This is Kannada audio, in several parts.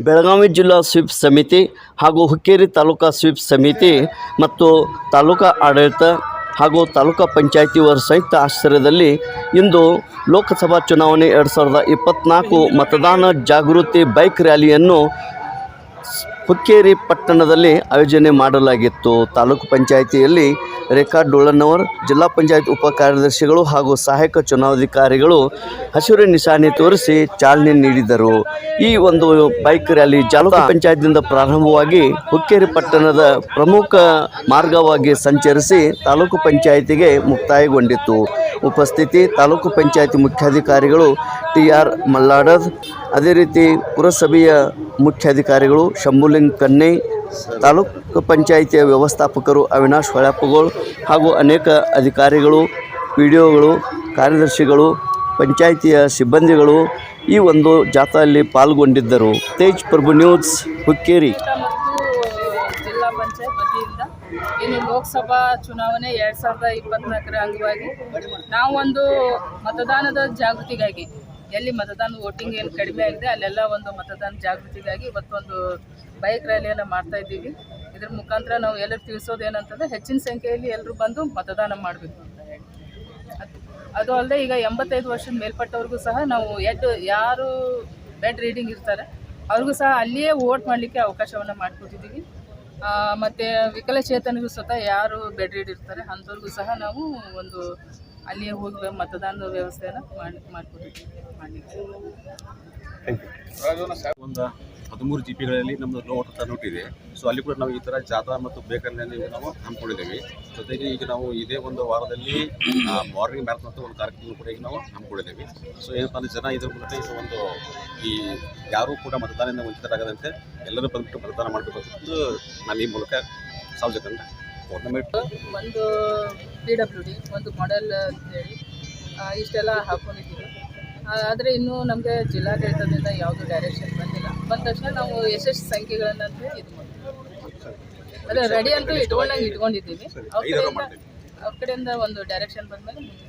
ಬೆಳಗಾವಿ ಜಿಲ್ಲಾ ಸ್ವೀಪ್ ಸಮಿತಿ ಹಾಗೂ ಹುಕ್ಕೇರಿ ತಾಲೂಕಾ ಸ್ವೀಪ್ ಸಮಿತಿ ಮತ್ತು ತಾಲೂಕಾ ಆಡಳಿತ ಹಾಗೂ ತಾಲೂಕಾ ಪಂಚಾಯತಿಯವರ ಸಂಯುಕ್ತ ಆಶ್ರಯದಲ್ಲಿ ಇಂದು ಲೋಕಸಭಾ ಚುನಾವಣೆ ಎರಡು ಸಾವಿರದ ಇಪ್ಪತ್ತ್ನಾಲ್ಕು ಮತದಾನ ಜಾಗೃತಿ ಬೈಕ್ ರ್ಯಾಲಿಯನ್ನು ಹುಕ್ಕೇರಿ ಪಟ್ಟಣದಲ್ಲಿ ಆಯೋಜನೆ ಮಾಡಲಾಗಿತ್ತು. ತಾಲೂಕು ಪಂಚಾಯಿತಿಯಲ್ಲಿ ರೇಖಾ ಡೋಳನ್ನವರ್ ಜಿಲ್ಲಾ ಪಂಚಾಯತ್ ಉಪ ಕಾರ್ಯದರ್ಶಿಗಳು ಹಾಗೂ ಸಹಾಯಕ ಚುನಾವಣಾಧಿಕಾರಿಗಳು ಹಸಿರು ನಿಶಾನೆ ತೋರಿಸಿ ಚಾಲನೆ ನೀಡಿದರು. ಈ ಒಂದು ಬೈಕ್ ರ್ಯಾಲಿ ತಾಲೂಕು ಪಂಚಾಯತ್ನಿಂದ ಪ್ರಾರಂಭವಾಗಿ ಹುಕ್ಕೇರಿ ಪಟ್ಟಣದ ಪ್ರಮುಖ ಮಾರ್ಗವಾಗಿ ಸಂಚರಿಸಿ ತಾಲೂಕು ಪಂಚಾಯಿತಿಗೆ ಮುಕ್ತಾಯಗೊಂಡಿತು ಉಪಸ್ಥಿತಿ ತಾಲೂಕು ಪಂಚಾಯತಿ ಮುಖ್ಯಾಧಿಕಾರಿಗಳು ಟಿ ಆರ್ ಮಲ್ಲಾಡದ್, ಅದೇ ರೀತಿ ಪುರಸಭೆಯ ಮುಖ್ಯಾಧಿಕಾರಿಗಳು ಶಂಭುಲಿಂಗ್ ಕನ್ನೆ, ತಾಲೂಕು ಪಂಚಾಯಿತಿಯ ವ್ಯವಸ್ಥಾಪಕರು ಅವಿನಾಶ್ ಹೊಳಪ್ಪಗೋಳ್ ಹಾಗೂ ಅನೇಕ ಅಧಿಕಾರಿಗಳು ಪಿ ಡಿ ಒಗಳು ಕಾರ್ಯದರ್ಶಿಗಳು, ಪಂಚಾಯಿತಿಯ ಸಿಬ್ಬಂದಿಗಳು ಈ ಒಂದು ಜಾಥಾದಲ್ಲಿ ಪಾಲ್ಗೊಂಡಿದ್ದರು. ತೇಜ್ ಪ್ರಭು ನ್ಯೂಸ್, ಹುಕ್ಕೇರಿ. ಜಿಲ್ಲಾ ಇನ್ನು ಲೋಕಸಭಾ ಚುನಾವಣೆ ಎರಡು ಸಾವಿರದ ಇಪ್ಪತ್ನಾಲ್ಕರ ಅಂಗವಾಗಿ ಒಂದು ಮತದಾನದ ಜಾಗೃತಿಗಾಗಿ ಎಲ್ಲಿ ಮತದಾನ ವೋಟಿಂಗ್ ಏನು ಕಡಿಮೆ ಆಗಿದೆ, ಅಲ್ಲೆಲ್ಲ ಒಂದು ಮತದಾನ ಜಾಗೃತಿಗಾಗಿ ಇವತ್ತೊಂದು ಬೈಕ್ ರ್ಯಾಲಿಯನ್ನು ಮಾಡ್ತಾ ಇದ್ದೀವಿ. ಇದ್ರ ಮುಖಾಂತರ ನಾವು ಎಲ್ಲರೂ ತಿಳಿಸೋದು ಏನಂತಂದ್ರೆ ಹೆಚ್ಚಿನ ಸಂಖ್ಯೆಯಲ್ಲಿ ಎಲ್ಲರೂ ಬಂದು ಮತದಾನ ಮಾಡಬೇಕು. ಅಂತ ಹೇಳಿ ಅದ್- ಅಲ್ಲದೆ ಈಗ ಎಂಬತ್ತೈದು ವರ್ಷದ ಮೇಲ್ಪಟ್ಟವ್ರಿಗೂ ಸಹ ನಾವು ಎಡ್ ಯಾರು ಬೆಡ್ ರೀಡಿಂಗ್ ಇರ್ತಾರೆ, ಅವ್ರಿಗೂ ಸಹ ಅಲ್ಲಿಯೇ ವೋಟ್ ಮಾಡಲಿಕ್ಕೆ ಅವಕಾಶವನ್ನು ಮಾಡಿಕೊಟ್ಟಿದ್ದೀವಿ. ಮತ್ತು ವಿಕಲಚೇತನಿಗೂ ಸ್ವತಃ ಯಾರು ಬೆಡ್ ರೀಡ್ ಇರ್ತಾರೆ, ಅಂಥವ್ರಿಗೂ ಸಹ ನಾವು ಒಂದು ಅಲ್ಲಿಯೇ ಹೋಗಿ ಮತದಾನದ ವ್ಯವಸ್ಥೆಯನ್ನು ಮಾಡಿ ಮಾಡಿಕೊಟ್ಟಿದ್ದೀವಿ ಮಾಡಲಿಕ್ಕೆ ಒಂದು ಹದಿಮೂರು ಜಿ ಪಿಗಳಲ್ಲಿ ನಮ್ಮದು ಲೋ ವಾಟರ್ ಟರ್ನ್ಔಟ್ ಇದೆ. ಸೊ ಅಲ್ಲಿ ಕೂಡ ನಾವು ಈ ಥರ ಜಾಥಾ ಮತ್ತು ಬೇಕರಿನಲ್ಲಿ ನಾವು ಹಮ್ಮಿಕೊಂಡಿದ್ದೇವೆ. ಜೊತೆಗೆ ಈಗ ನಾವು ಇದೇ ಒಂದು ವಾರದಲ್ಲಿ ಮಾರ್ನಿಂಗ್ ಮ್ಯಾರಥಾನ್ ಅಂತ ಒಂದು ಕಾರ್ಯಕ್ರಮ ಕೂಡ ಈಗ ನಾವು ಹಮ್ಮಿಕೊಂಡಿದ್ದೇವೆ. ಸೊ ಏನಪ್ಪ ಅಂದರೆ ಜನ ಇದ್ರ ಮೂಲಕ ಇದು ಒಂದು ಈ ಯಾರೂ ಕೂಡ ಮತದಾನದಿಂದ ವಂಚಿತರಾಗದಂತೆ ಎಲ್ಲರೂ ಬಂದ್ಬಿಟ್ಟು ಮತದಾನ ಮಾಡಬೇಕು ಅಂತ ನಾನು ಈ ಮೂಲಕ ಸಾರ್ವಜನಿಕರನ್ನ ಒಂದು ಪಿ ಡಬ್ಲ್ಯೂ ಡಿ ಒಂದು ಮಾಡೆಲ್ ಅಂತೇಳಿ ಇಷ್ಟೆಲ್ಲ ಹಾಕೊಂಡಿದ್ದೀವಿ. ಆದರೆ ಇನ್ನೂ ನಮಗೆ ಜಿಲ್ಲಾಡಳಿತದಿಂದ ಯಾವುದೂ ಡೈರೆಕ್ಷನ್ ಬಂದಿಲ್ಲ. ಬಂದ ತಕ್ಷಣ ನಾವು ಎಷ್ಟೆಷ್ಟು ಸಂಖ್ಯೆಗಳನ್ನು ಅಂತ ಇದು ಮಾಡ್ತೀವಿ. ಅದೇ ರೆಡಿ ಅಂತೂ ಇಟ್ಕೊಂಡಂಗೆ ಇಟ್ಕೊಂಡಿದ್ದೀವಿ. ಅವ್ರ ಕಡೆಯಿಂದ. ಅವ್ರ ಕಡೆಯಿಂದ ಒಂದು ಡೈರೆಕ್ಷನ್ ಬಂದಮೇಲೆ ಮುಂದೆ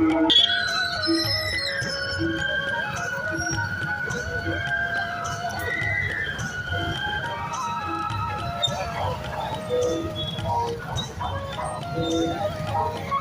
Música